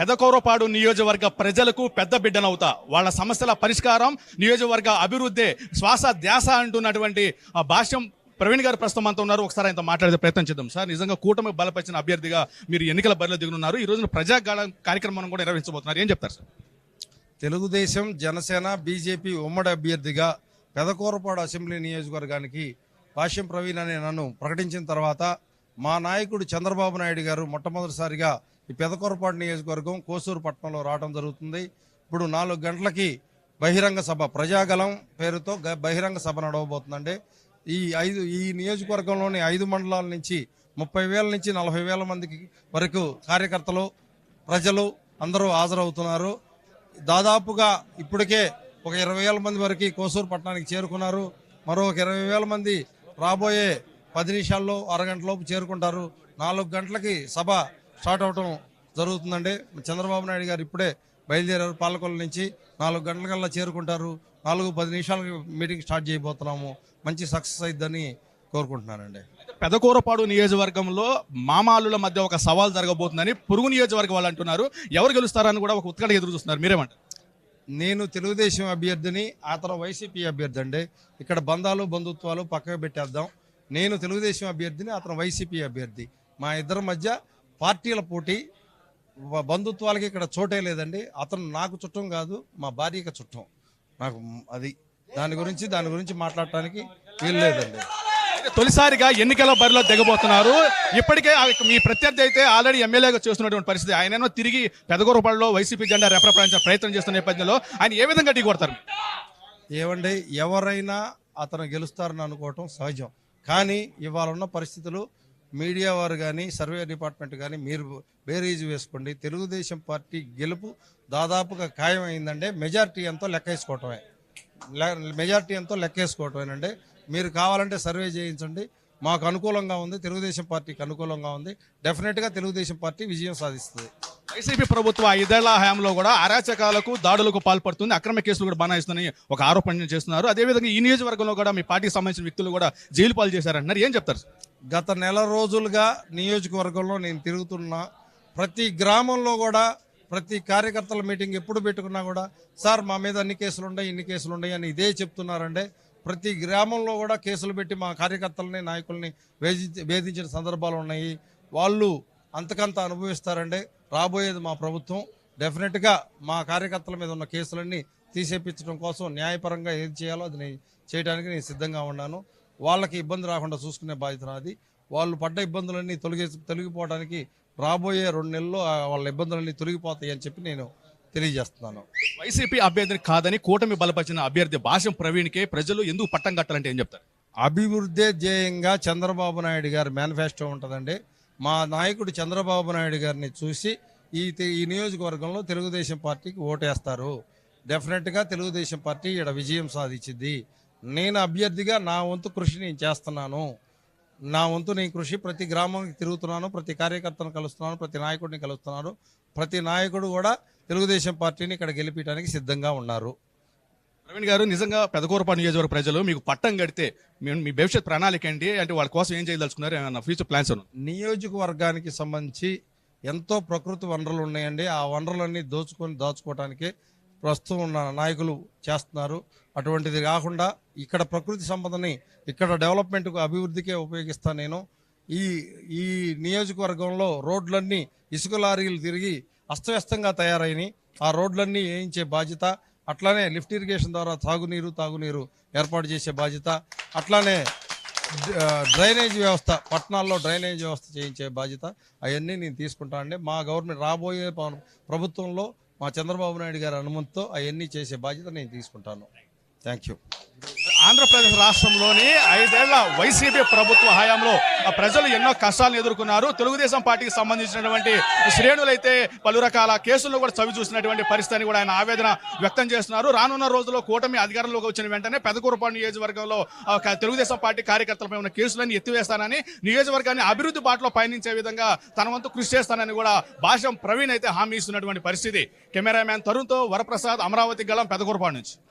పెదకౌరపాడు నియోజకవర్గ ప్రజలకు పెద్ద బిడ్డనవుతా. వాళ్ళ సమస్యల పరిష్కారం నియోజకవర్గ అభివృద్ధి శ్వాస ధ్యాస అంటున్నటువంటి ఆ భాష్యం ప్రవీణ్ గారు ప్రస్తుతం అంతా ఉన్నారు. ఒకసారి ఆయనతో మాట్లాడే ప్రయత్నం చేద్దాం. సార్ నిజంగా కూటమి బలపరిచిన అభ్యర్థిగా మీరు ఎన్నికల బరిలో దిగుతున్నారు ఈ రోజున ప్రజాగాళ కార్యక్రమం కూడా నిర్వహించబోతున్నారు. ఏం చెప్తారు సార్? తెలుగుదేశం జనసేన బీజేపీ ఉమ్మడి అభ్యర్థిగా పెదకూరపాడు అసెంబ్లీ నియోజకవర్గానికి భాష్యం ప్రవీణ్ అనే నన్ను ప్రకటించిన తర్వాత మా నాయకుడు చంద్రబాబు నాయుడు గారు మొట్టమొదటిసారిగా ఈ పెదకొరపాటు నియోజకవర్గం కోసూరు పట్టణంలో రావడం జరుగుతుంది. ఇప్పుడు నాలుగు గంటలకి బహిరంగ సభ ప్రజాగలం పేరుతో గ- బహిరంగ సభ నడవబోతుందండి. ఈ ఐదు ఈ నియోజకవర్గంలోని ఐదు మండలాల నుంచి ముప్పై వేల నుంచి నలభై వేల మందికి వరకు కార్యకర్తలు ప్రజలు అందరూ హాజరవుతున్నారు. దాదాపుగా ఇప్పటికే ఒక ఇరవై వేల మంది వరకు కోసూరు పట్టణానికి చేరుకున్నారు. మరో ఒక ఇరవై వేల మంది రాబోయే పది నిమిషాల్లో అరగంటలోపు చేరుకుంటారు. నాలుగు గంటలకి సభ స్టార్ట్ అవటం జరుగుతుందండి. చంద్రబాబు నాయుడు గారు ఇప్పుడే బయలుదేరారు పాలకొల నుంచి. నాలుగు గంటలకల్లా చేరుకుంటారు. నాలుగు పది నిమిషాలకి మీటింగ్ స్టార్ట్ చేయబోతున్నాము. మంచి సక్సెస్ అయిద్దని కోరుకుంటున్నానండి. పెదకూరపాడు నియోజకవర్గంలో మామాలుల మధ్య ఒక సవాల్ జరగబోతుందని పురుగు నియోజకవర్గం వాళ్ళు అంటున్నారు. ఎవరు గెలుస్తారని కూడా ఒక ఉత్కంఠ ఎదురు చూస్తున్నారు. మీరేమంటారు? నేను తెలుగుదేశం అభ్యర్థిని అతను వైసీపీ అభ్యర్థి అండి. ఇక్కడ బంధాలు బంధుత్వాలు పక్కకు పెట్టేద్దాం. నేను తెలుగుదేశం అభ్యర్థిని అతను వైసీపీ అభ్యర్థి. మా ఇద్దరి మధ్య పార్టీల పోటీ బంధుత్వాలకి ఇక్కడ చోటే లేదండి. అతను నాకు చుట్టం కాదు మా భార్యకి చుట్టం. నాకు అది దాని గురించి దాని గురించి మాట్లాడటానికి వీలు లేదండి. అయితే తొలిసారిగా ఎన్నికల బరిలో దిగబోతున్నారు. ఇప్పటికే మీ ప్రత్యర్థి అయితే ఆల్రెడీ ఎమ్మెల్యేగా చేస్తున్నటువంటి పరిస్థితి. ఆయనేమో తిరిగి పెదగూరపాడులో వైసీపీ జెండా రెప్రపరించే ప్రయత్నం చేస్తున్న నేపథ్యంలో ఆయన ఏ విధంగా ఢీ కొడతారు ఏమండి ఎవరైనా అతను గెలుస్తారని అనుకోవటం సహజం. కానీ ఇవాళ ఉన్న పరిస్థితులు మీడియా వారు కానీ సర్వే డిపార్ట్మెంట్ కానీ మీరు బేరీజు వేసుకోండి. తెలుగుదేశం పార్టీ గెలుపు దాదాపుగా ఖాయం అయిందంటే ఎంతో లెక్కేసుకోవటమే లె- మెజారిటీ ఎంతో లెక్కేసుకోవటమేనండి మీరు కావాలంటే సర్వే చేయించండి. మాకు అనుకూలంగా ఉంది. తెలుగుదేశం పార్టీకి అనుకూలంగా ఉంది. డెఫినెట్గా తెలుగుదేశం పార్టీ విజయం సాధిస్తుంది. వైసీపీ ప్రభుత్వ ఐదేళ్ళ హయాంలో కూడా అరాచకాలకు దాడులకు పాల్పడుతుంది. అక్రమ కేసులు కూడా బనాయిస్తుందని ఒక ఆరోపణ చేస్తున్నారు. అదేవిధంగా ఈ నియోజకవర్గంలో కూడా మీ పార్టీకి సంబంధించిన వ్యక్తులు కూడా జైలు పాలు చేశారంటున్నారు. ఏం చెప్తారు? గత నెల రోజులుగా నియోజకవర్గంలో నేను తిరుగుతున్నా. ప్రతి గ్రామంలో కూడా ప్రతి కార్యకర్తల మీటింగ్ ఎప్పుడు పెట్టుకున్నా కూడా సార్ మా మీద అన్ని కేసులు ఉన్నాయి ఇన్ని కేసులు ఉన్నాయి అని ఇదే చెప్తున్నారంటే ప్రతి గ్రామంలో కూడా కేసులు పెట్టి మా కార్యకర్తలని నాయకుల్ని వేధించి వేధించిన సందర్భాలు ఉన్నాయి. వాళ్ళు అంతకంత అనుభవిస్తారండి రాబోయేది మా ప్రభుత్వం. డెఫినెట్గా మా కార్యకర్తల మీద ఉన్న కేసులన్నీ తీసేపించడం కోసం న్యాయపరంగా ఏది చేయాలో అది నేను చేయడానికి నేను సిద్ధంగా ఉన్నాను. వాళ్ళకి ఇబ్బంది రాకుండా చూసుకునే బాధ్యత నాది. వాళ్ళు పడ్డ ఇబ్బందులన్నీ తొలగి తొలగిపోవడానికి రాబోయే రెండు నెలల్లో వాళ్ళ ఇబ్బందులన్నీ తొలగిపోతాయి అని చెప్పి నేను తెలియజేస్తున్నాను. వైసీపీ అభ్యర్థిని కాదని కూటమి బలపరిచిన అభ్యర్థి భాష్యం ప్రవీణ్కే ప్రజలు ఎందుకు పట్టం కట్టాలంటే ఏం చెప్తారు? అభివృద్ధి ధ్యేయంగా చంద్రబాబు నాయుడు గారి మేనిఫెస్టో ఉంటుందండి. మా నాయకుడు చంద్రబాబు నాయుడు గారిని చూసి ఈ ఈ నియోజకవర్గంలో తెలుగుదేశం పార్టీకి ఓటేస్తారు. డెఫినెట్గా తెలుగుదేశం పార్టీ ఇక్కడ విజయం సాధించింది. నేను అభ్యర్థిగా నా వంతు కృషి నేను చేస్తున్నాను. నా వంతు నేను కృషి ప్రతి గ్రామానికి తిరుగుతున్నాను ప్రతి కార్యకర్తను కలుస్తున్నాను ప్రతి నాయకుడిని కలుస్తున్నాను. ప్రతి నాయకుడు కూడా తెలుగుదేశం పార్టీని ఇక్కడ గెలిపించడానికి సిద్ధంగా ఉన్నారు. ప్రవీణ్ గారు నిజంగా పెదకూరపాడు నియోజకవర్గ ప్రజలు మీకు పట్టం కడితే మీ మీ భవిష్యత్ ప్రణాళిక ఏంటి? అంటే వాళ్ళ కోసం ఏం చేయదలుచుకున్నారు? ఏమన్నా ఫ్యూచర్ ప్లాన్స్ నియోజకవర్గానికి సంబంధించి ఎంతో ప్రకృతి వనరులు ఉన్నాయండి. ఆ వనరులన్నీ దోచుకొని దాచుకోవడానికి ప్రస్తుతం ఉన్న నాయకులు చేస్తున్నారు. అటువంటిది కాకుండా ఇక్కడ ప్రకృతి సంపదని ఇక్కడ డెవలప్మెంట్కు అభివృద్ధికే ఉపయోగిస్తాను నేను. ఈ ఈ నియోజకవర్గంలో రోడ్లన్నీ ఇసుక లారీలు తిరిగి అస్తవ్యస్తంగా తయారైనవి ఆ రోడ్లన్నీ వేయించే బాధ్యత అట్లానే లిఫ్ట్ ఇరిగేషన్ ద్వారా తాగునీరు తాగునీరు ఏర్పాటు చేసే బాధ్యత. అట్లానే డ్రైనేజ్ వ్యవస్థ పట్టణాల్లో డ్రైనేజ్ వ్యవస్థ చేయించే బాధ్యత. అవన్నీ నేను తీసుకుంటానండి మా గవర్నమెంట్ రాబోయే ప్రభుత్వంలో మా చంద్రబాబు నాయుడు గారి అనుమతితో అవన్నీ చేసే బాధ్యత నేను తీసుకుంటాను. Thank you. ఆంధ్రప్రదేశ్ రాష్ట్రంలోని ఐదేళ్ళ వైసీపీ ప్రభుత్వ హయాంలో ప్రజలు ఎన్నో కష్టాలను ఎదుర్కొన్నారు. తెలుగుదేశం పార్టీకి సంబంధించినటువంటి శ్రేణులైతే పలు రకాల కేసులను కూడా చవి చూసినటువంటి పరిస్థితిని కూడా ఆయన ఆవేదన వ్యక్తం చేస్తున్నారు. రానున్న రోజుల్లో కూటమి అధికారంలోకి వచ్చిన వెంటనే పెదకూరపాడు నియోజకవర్గంలో తెలుగుదేశం పార్టీ కార్యకర్తలపై ఉన్న కేసులను ఎత్తివేస్తానని నియోజకవర్గాన్ని అభివృద్ధి బాటలో పయనించే విధంగా తన వంతు కృషి చేస్తానని కూడా భాషం ప్రవీణ్ అయితే హామీ ఇస్తున్నటువంటి పరిస్థితి. కెమెరామ్యాన్ తరుణ్తో వరప్రసాద్ అమరావతి గళం పెదకూరపాడు నుంచి.